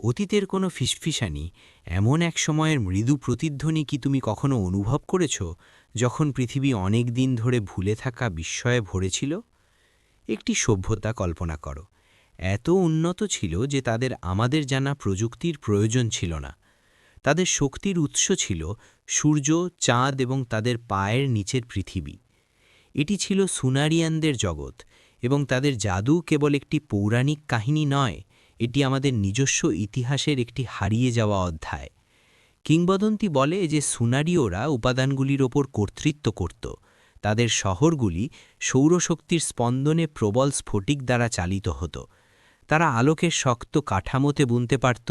অতীতের কোনো ফিসফিসানি, এমন এক সময়ের মৃদু প্রতিধ্বনি কি তুমি কখনো অনুভব করেছ, যখন পৃথিবী অনেক দিন ধরে ভুলে থাকা বিস্ময়ে ভরেছিল একটি সভ্যতা কল্পনা করো। এত উন্নত ছিল যে তাদের আমাদের জানা প্রযুক্তির প্রয়োজন ছিল না। তাদের শক্তির উৎস ছিল সূর্য, চাঁদ এবং তাদের পায়ের নিচের পৃথিবী। এটি ছিল সুনারিয়ানদের জগৎ এবং তাদের জাদু কেবল একটি পৌরাণিক কাহিনী নয় এটি আমাদের নিজস্ব ইতিহাসের একটি হারিয়ে যাওয়া অধ্যায়। কিংবদন্তি বলে যে সুনারিওরা উপাদানগুলির ওপর কর্তৃত্ব করত। তাদের শহরগুলি সৌরশক্তির স্পন্দনে প্রবল স্ফটিক দ্বারা চালিত হতো। তারা আলোকের শক্ত কাঠামোতে বুনতে পারত,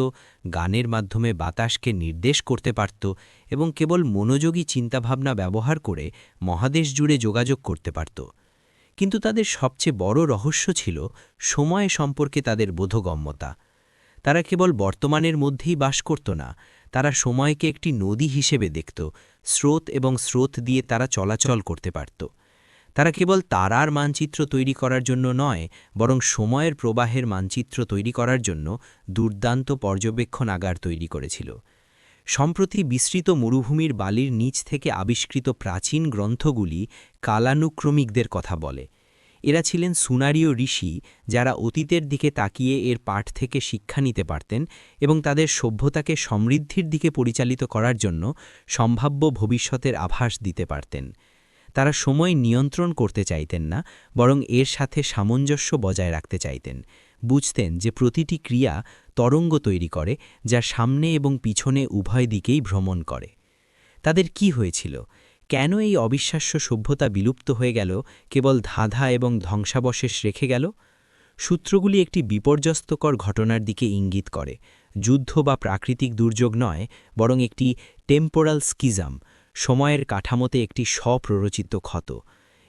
গানের মাধ্যমে বাতাসকে নির্দেশ করতে পারত এবং কেবল মনোযোগী চিন্তাভাবনা ব্যবহার করে মহাদেশ জুড়ে যোগাযোগ করতে পারত। কিন্তু তাদের সবচেয়ে বড় রহস্য ছিল সময় সম্পর্কে তাদের বোধগম্যতা। তারা কেবল বর্তমানের মধ্যেই বাস করত না, তারা সময়কে একটি নদী হিসেবে দেখত, স্রোত এবং স্রোত দিয়ে তারা চলাচল করতে পারত। তারা কেবল তারার মানচিত্র তৈরি করার জন্য নয়, বরং সময়ের প্রবাহের মানচিত্র তৈরি করার জন্য দুর্দান্ত পর্যবেক্ষণ আগার তৈরি করেছিল। সম্প্রতি বিস্তৃত মরুভূমির বালির নিচ থেকে আবিষ্কৃত প্রাচীন গ্রন্থগুলি কালানুক্রমিকদের কথা বলে। এরা ছিলেন সুনারীয় ঋষি যারা অতীতের দিকে তাকিয়ে এর পাঠ থেকে শিক্ষা নিতে পারতেন এবং তাদের সভ্যতাকে সমৃদ্ধির দিকে পরিচালিত করার জন্য সম্ভাব্য ভবিষ্যতের আভাস দিতে পারতেন। তারা সময় নিয়ন্ত্রণ করতে চাইতেন না, বরং এর সাথে সামঞ্জস্য বজায় রাখতে চাইতেন। বুঝতেন যে প্রতিটি ক্রিয়া তরঙ্গ তৈরি করে, যা সামনে এবং পিছনে উভয় দিকেই ভ্রমণ করে। তাদের কি হয়েছিল? কেন এই অবিশ্বাস্য সভ্যতা বিলুপ্ত হয়ে গেল, কেবল ধাঁধা এবং ধ্বংসাবশেষ রেখে গেল? সূত্রগুলি একটি বিপর্যস্তকর ঘটনার দিকে ইঙ্গিত করে, যুদ্ধ বা প্রাকৃতিক দুর্যোগ নয়, বরং একটি টেম্পোরাল স্কিজাম, সময়ের কাঠামোতে একটি স্বপ্ররোচিত ক্ষত।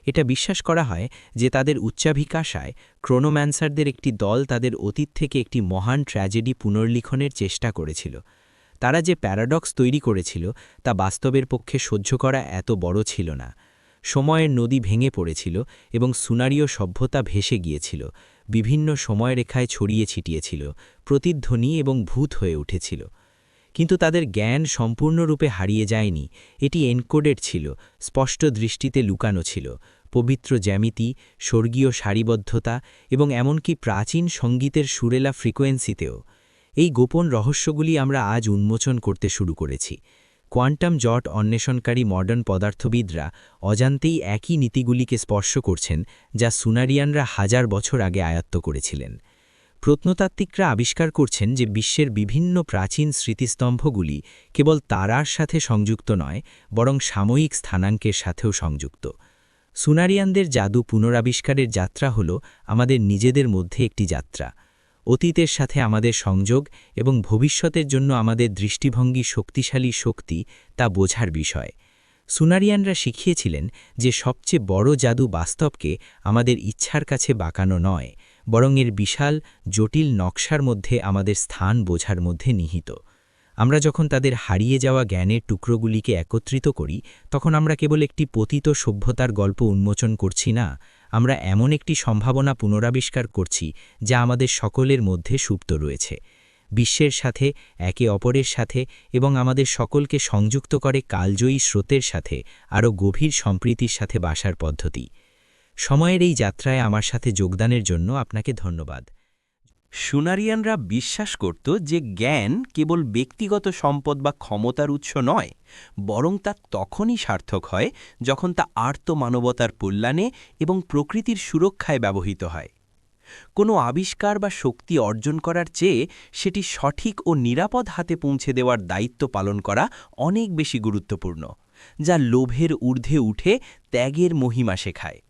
এটা বিশ্বাস করা হয় যে তাদের উচ্চাভিকাশায় ক্রোনোম্যান্সারদের একটি দল তাদের অতীত থেকে একটি মহান ট্র্যাজেডি পুনর্লিখনের চেষ্টা করেছিল। তারা যে প্যারাডক্স তৈরি করেছিল তা বাস্তবের পক্ষে সহ্য করা এত বড় ছিল না। সময়ের নদী ভেঙে পড়েছিল এবং সুনারীয় সভ্যতা ভেসে গিয়েছিল। বিভিন্ন সময়রেখায় ছড়িয়ে ছিটিয়েছিল, প্রতিধ্বনি এবং ভূত হয়ে উঠেছিল। কিন্তু তাদের জ্ঞান সম্পূর্ণরূপে হারিয়ে যায়নি। এটি এনকোডেড ছিল, স্পষ্ট দৃষ্টিতে লুকানো ছিল। পবিত্র জ্যামিতি, স্বর্গীয় সারিবদ্ধতা এবং এমনকি প্রাচীন সঙ্গীতের সুরেলা ফ্রিকোয়েন্সিতেও। এই গোপন রহস্যগুলি আমরা আজ উন্মোচন করতে শুরু করেছি। কোয়ান্টাম জট অন্বেষণকারী মডার্ন পদার্থবিদরা অজান্তেই একই নীতিগুলিকে স্পর্শ করছেন, যা সুনারিয়ানরা হাজার বছর আগে আয়ত্ত করেছিলেন। প্রত্নতাত্ত্বিকরা আবিষ্কার করছেন যে বিশ্বের বিভিন্ন প্রাচীন স্মৃতিস্তম্ভগুলি কেবল তারার সাথে সংযুক্ত নয়, বরং সাময়িক স্থানাঙ্কের সাথেও সংযুক্ত। সুনারিয়ানদের জাদু পুনরাবিষ্কারের যাত্রা হল আমাদের নিজেদের মধ্যে একটি যাত্রা। অতীতের সাথে আমাদের সংযোগ এবং ভবিষ্যতের জন্য আমাদের দৃষ্টিভঙ্গি শক্তিশালী শক্তি তা বোঝার বিষয়। সুনারিয়ানরা শিখিয়েছিলেন যে সবচেয়ে বড় জাদু বাস্তবকে আমাদের ইচ্ছার কাছে বাঁকানো নয়। বরং এর বিশাল, জটিল নকশার মধ্যে আমাদের স্থান বোঝার মধ্যে নিহিত। আমরা যখন তাদের হারিয়ে যাওয়া জ্ঞানের টুকরোগুলিকে একত্রিত করি, তখন আমরা কেবল একটি পতিত সভ্যতার গল্প উন্মোচন করছি না, আমরা এমন একটি সম্ভাবনা পুনরাবিষ্কার করছি, যা আমাদের সকলের মধ্যে সুপ্ত রয়েছে। বিশ্বের সাথে, একে অপরের সাথে এবং আমাদের সকলকে সংযুক্ত করে কালজয়ী স্রোতের সাথে, আরও গভীর সম্প্রীতির সাথে বাসার পদ্ধতি। সময়ের এই যাত্রায় আমার সাথে যোগদানের জন্য আপনাকে ধন্যবাদ। সুনারিয়ানরা বিশ্বাস করত যে জ্ঞান কেবল ব্যক্তিগত সম্পদ বা ক্ষমতার উৎস নয়, বরং তা তখনই সার্থক হয় যখন তা আর্ত মানবতার কল্যাণে এবং প্রকৃতির সুরক্ষায় ব্যবহৃত হয়। কোনো আবিষ্কার বা শক্তি অর্জন করার চেয়ে সেটি সঠিক ও নিরাপদ হাতে পৌঁছে দেওয়ার দায়িত্ব পালন করা অনেক বেশি গুরুত্বপূর্ণ, যা লোভের ঊর্ধ্বে উঠে ত্যাগের মহিমা শেখায়।